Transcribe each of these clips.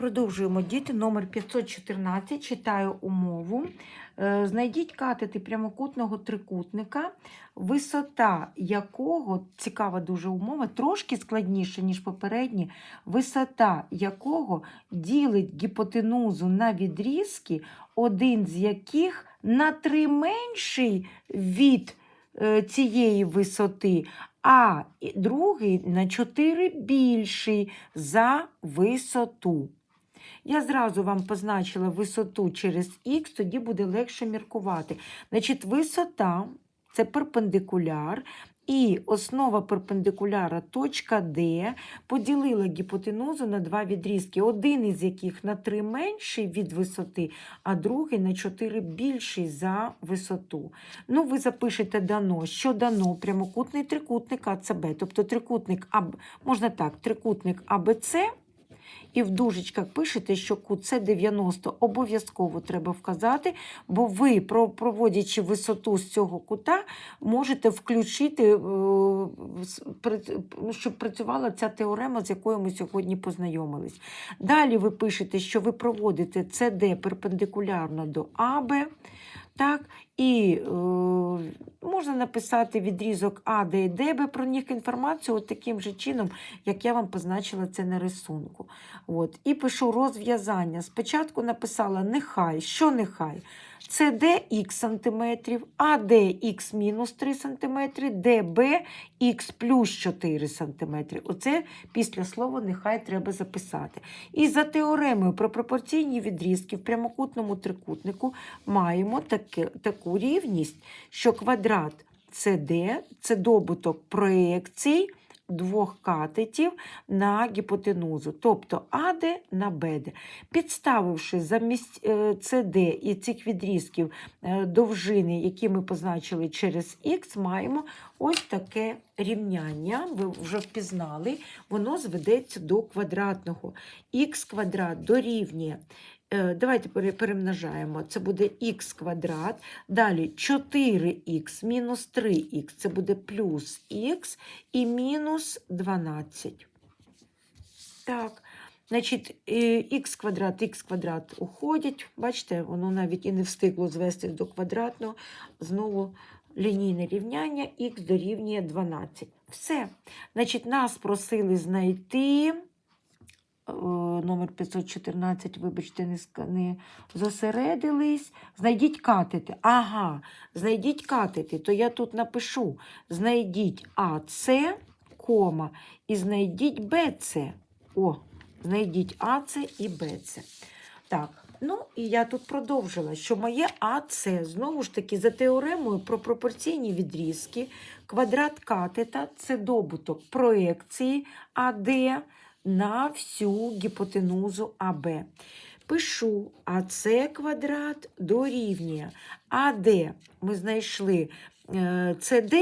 Продовжуємо діти. Номер 514. Читаю умову. Е, Знайдіть катети прямокутного трикутника, висота якого, цікава дуже умова, трошки складніша, ніж попередні, висота якого ділить гіпотенузу на відрізки, один з яких на три менший від е, цієї висоти, а другий на 4 більший за висоту. Я зразу вам позначила висоту через х, тоді буде легше міркувати. Значить, висота це перпендикуляр, і основа перпендикуляра точка D поділила гіпотенузу на два відрізки, один із яких на 3 менший від висоти, а другий на 4 більший за висоту. Ну, ви запишете дано, що дано? Прямокутний трикутник АЦБ, тобто трикутник можна так, трикутник АБЦ, і в дужечках пишете, що кут С 90 обов'язково треба вказати, бо ви, проводячи висоту з цього кута, можете включити, е, щоб працювала ця теорема, з якою ми сьогодні познайомились. Далі ви пишете, що ви проводите СД перпендикулярно до АБ. Так, і е, можна написати відрізок А, Д і ДБ про них інформацію от таким же чином, як я вам позначила це на рисунку. От. І пишу розв'язання. Спочатку написала нехай, що нехай. Це х сантиметрів, АД х мінус 3 сантиметри, ДБ х плюс 4 сантиметри. Оце після слова нехай треба записати. І за теоремою про пропорційні відрізки в прямокутному трикутнику маємо таке, таку рівність, що квадрат CD – це добуток проекцій двох катетів на гіпотенузу, тобто АД на БД. Підставивши замість е, CD і цих відрізків е, довжини, які ми позначили через Х, маємо ось таке рівняння. Ви вже впізнали, воно зведеться до квадратного. Х квадрат дорівнює. Е, Давайте перемножаємо. Це буде х квадрат. Далі 4х мінус 3х це буде плюс х і мінус 12. Так, значить, х квадрат, х квадрат уходять. Бачите, воно навіть і не встигло звестись до квадратного. Знову лінійне рівняння, х дорівнює 12. Все. Значить, нас просили знайти. Е, Номер 514, вибачте, не, не зосередились. Знайдіть катети. Ага, знайдіть катети, то я тут напишу: знайдіть АЦ, кома, і знайдіть БЦ. О, знайдіть АЦ і БЦ. Так, ну і я тут продовжила, що моє АЦ, знову ж таки, за теоремою про пропорційні відрізки, квадрат катета це добуток проекції АД на всю гіпотенузу АБ. Пишу АЦ квадрат дорівнює АД. Ми знайшли е, ЦД,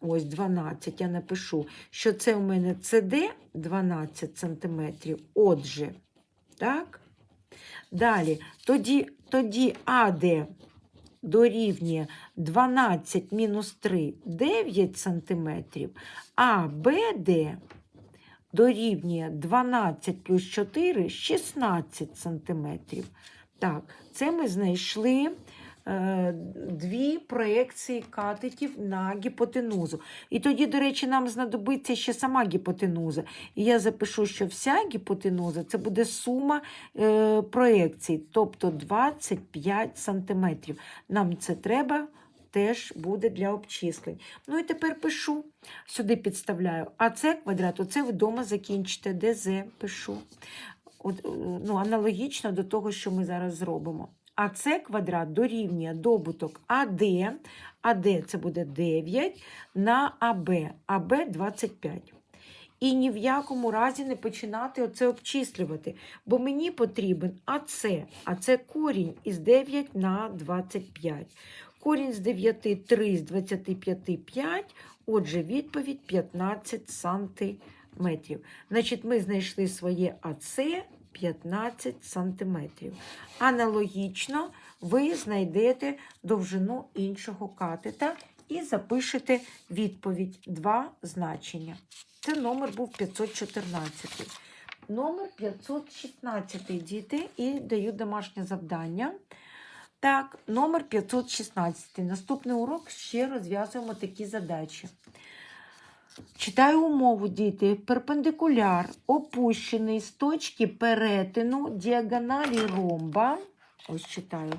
ось 12, я напишу, що це у мене ЦД 12 см. Отже, так? Далі, тоді, тоді АД дорівнює 12 мінус 3 9 см, а БД дорівнює 12 плюс 4 16 см. Так, це ми знайшли е, дві проекції катетів на гіпотенузу. І тоді, до речі, нам знадобиться ще сама гіпотенуза. І я запишу, що вся гіпотенуза це буде сума е, проекцій, тобто 25 см. Нам це треба. Теж буде для обчислень. Ну і тепер пишу, сюди підставляю. А це квадрат, оце вдома закінчите, ДЗ пишу. От, е, ну, аналогічно до того, що ми зараз зробимо. А це квадрат дорівнює добуток АД, АД це буде 9 на АБ, АБ 25. І ні в якому разі не починати оце обчислювати, бо мені потрібен АЦ, а це корінь із 9 на 25. Корінь з 9 3, з 25 5, отже, відповідь 15 сантиметрів. Значить, ми знайшли своє АЦ 15 сантиметрів. Аналогічно ви знайдете довжину іншого катета і запишете відповідь два значення. Це номер був 514. номер 516, діти, і даю домашнє завдання. Так, номер 516. Наступний урок ще розв'язуємо такі задачі. Читаю умову, діти. Перпендикуляр опущений з точки перетину діагоналі ромба. Ось читаю.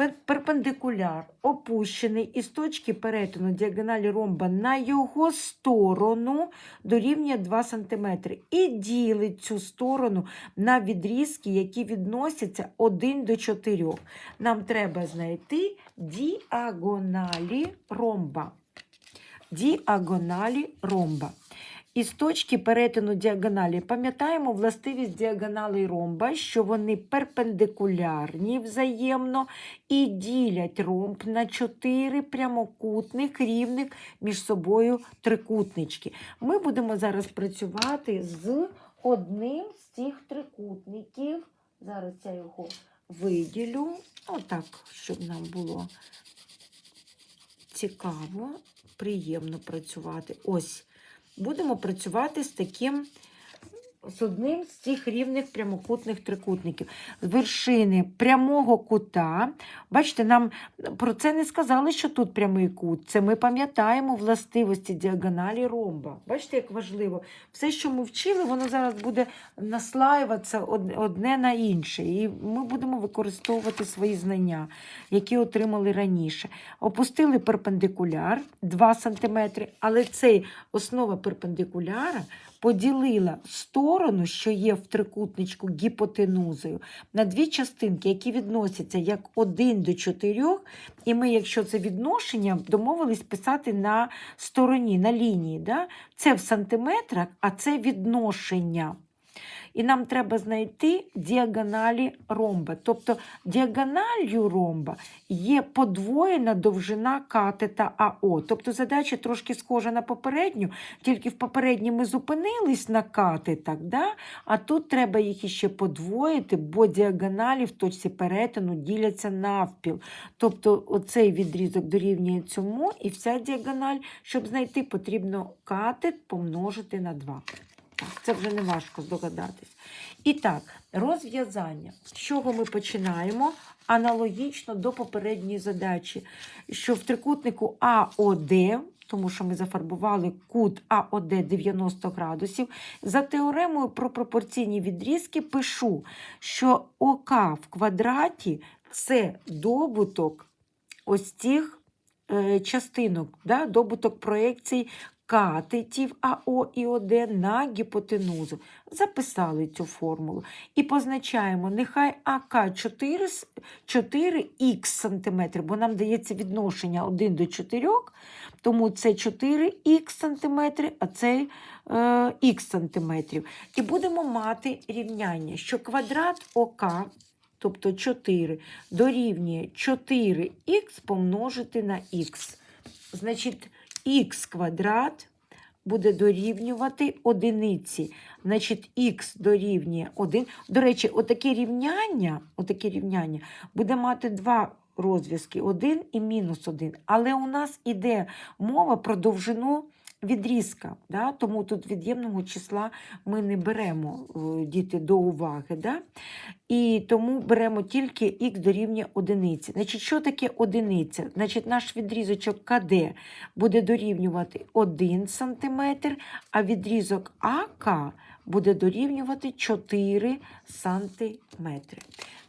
Пер- Перпендикуляр опущений із точки перетину діагоналі ромба на його сторону дорівнює 2 см. І ділить цю сторону на відрізки, які відносяться 1 до 4. Нам треба знайти діагоналі ромба. Діагоналі ромба. Із точки перетину діагоналі пам'ятаємо властивість діагоналей ромба, що вони перпендикулярні взаємно і ділять ромб на чотири прямокутних рівних між собою трикутнички. Ми будемо зараз працювати з одним з цих трикутників. Зараз я його виділю, отак, щоб нам було цікаво, приємно працювати. Ось будемо працювати з таким, з одним з цих рівних прямокутних трикутників. З вершини прямого кута. Бачите, нам про це не сказали, що тут прямий кут. Це ми пам'ятаємо властивості діагоналі ромба. Бачите, як важливо. Все, що ми вчили, воно зараз буде наслаюватися одне на інше. І ми будемо використовувати свої знання, які отримали раніше. Опустили перпендикуляр 2 см, але цей основа перпендикуляра поділила сторону, що є в трикутничку гіпотенузою, на дві частинки, які відносяться як 1 до 4, і ми, якщо це відношення, домовились писати на стороні, на лінії. Да? Це в сантиметрах, а це відношення. І нам треба знайти діагоналі ромба. Тобто діагональю ромба є подвоєна довжина катета АО. Тобто задача трошки схожа на попередню, тільки в попередній ми зупинились на катетах, да? а тут треба їх іще подвоїти, бо діагоналі в точці перетину діляться навпіл. Тобто оцей відрізок дорівнює цьому, і вся діагональ, щоб знайти, потрібно катет помножити на 2. Це вже не важко здогадатись. І так, розв'язання. З чого ми починаємо? Аналогічно до попередньої задачі, що в трикутнику АОД, тому що ми зафарбували кут АОД 90 градусів, за теоремою про пропорційні відрізки пишу, що ОК в квадраті це добуток ось цих е, частинок, да, добуток проекцій катетів АО і ОД на гіпотенузу. Записали цю формулу. І позначаємо, нехай АК 4, 4х сантиметрів, бо нам дається відношення 1 до 4, тому це 4х сантиметри, а це е, х сантиметрів. І будемо мати рівняння, що квадрат ОК, тобто 4, дорівнює 4х помножити на х. Значить, х квадрат буде дорівнювати одиниці. Значить, х дорівнює 1. До речі, отаке рівняння, отаке рівняння буде мати два розв'язки 1 і мінус 1. Але у нас іде мова про довжину відрізка. Да? Тому тут від'ємного числа ми не беремо е, діти до уваги. Да? І тому беремо тільки х дорівнює одиниці. Значить, що таке одиниця? Значить, наш відрізочок КД буде дорівнювати 1 см, а відрізок АК буде дорівнювати 4 см.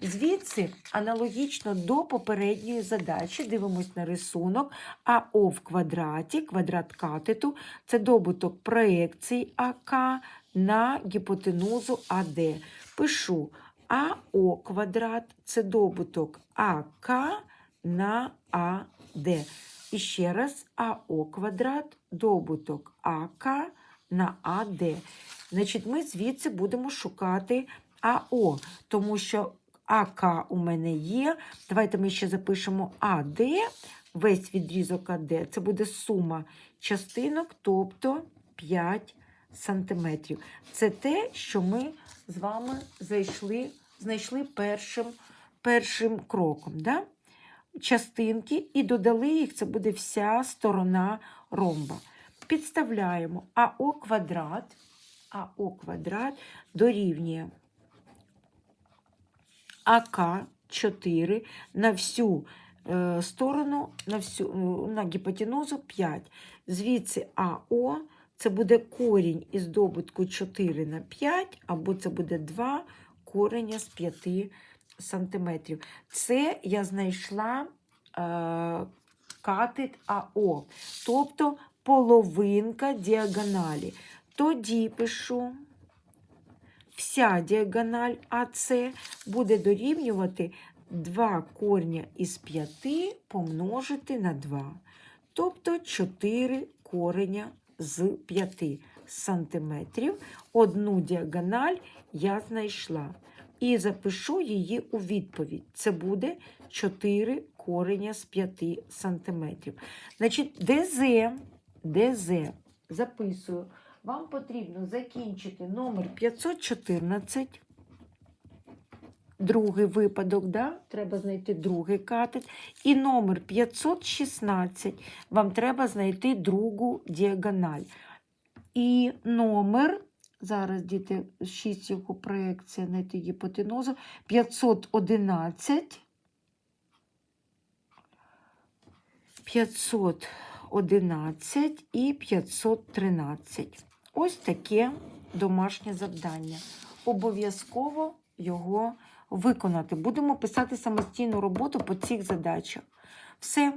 Звідси, аналогічно до попередньої задачі, дивимось на рисунок АО в квадраті, квадрат катету, це добуток проекцій АК на гіпотенузу АД. Пишу АО квадрат це добуток АК на АД. І ще раз АО квадрат добуток АК на АД. Значить, ми звідси будемо шукати АО, тому що АК у мене є. Давайте ми ще запишемо АД, весь відрізок АД. Це буде сума частинок, тобто 5 сантиметрів. Це те, що ми з вами зайшли, знайшли першим, першим кроком. Да? Частинки і додали їх, це буде вся сторона ромба. Підставляємо АО квадрат АО квадрат дорівнює АК 4 на всю е, сторону, на, всю, е, на гіпотенузу 5. Звідси АО це буде корінь із добутку 4 на 5, або це буде 2 кореня з 5 сантиметрів. Це я знайшла е, катет АО, тобто половинка діагоналі. Тоді пишу вся діагональ АС буде дорівнювати 2 корня із 5 помножити на 2, тобто 4 кореня з 5 сантиметрів. Одну діагональ я знайшла. І запишу її у відповідь. Це буде 4 кореня з 5 сантиметрів. Значить, ДЗ, ДЗ, записую. Вам потрібно закінчити номер 514. Другий випадок, да? треба знайти другий катет. І номер 516. Вам треба знайти другу діагональ. І номер, зараз діти, 6 його проекція знайти гіпотенузу, 511. 511 і 513. Ось таке домашнє завдання. Обов'язково його виконати. Будемо писати самостійну роботу по цих задачах. Все,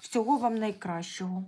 всього вам найкращого.